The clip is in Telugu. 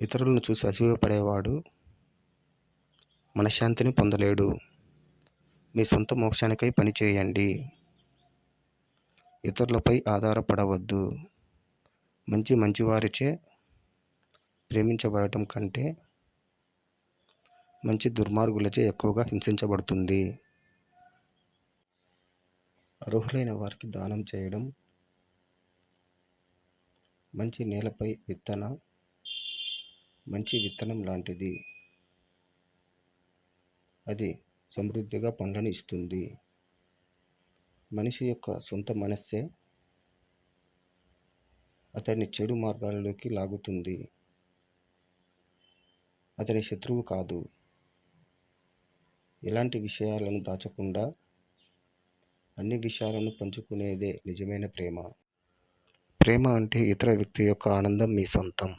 ఇతరులను చూసి అసూయపడేవాడు మనశ్శాంతిని పొందలేడు. మీ సొంత మోక్షానికై పనిచేయండి ఇతరులపై ఆధారపడవద్దు. మంచి మంచివారిచే ప్రేమించబడటం కంటే మంచి దుర్మార్గులచే ఎక్కువగా హింసించబడుతుంది. అర్హులైన వారికి దానం చేయడం మంచి నేలపై విత్తన మంచి విత్తనం లాంటిది. అది సమృద్ధిగా పండ్లను ఇస్తుంది. మనిషి యొక్క సొంత మనస్సే అతన్ని చెడు మార్గాలలోకి లాగుతుంది. అతని శత్రువు కాదు. ఎలాంటి విషయాలను దాచకుండా అన్ని విషయాలను పంచుకునేదే నిజమైన ప్రేమ. ప్రేమ అంటే ఇతర వ్యక్తి యొక్క ఆనందం మీ సొంతం.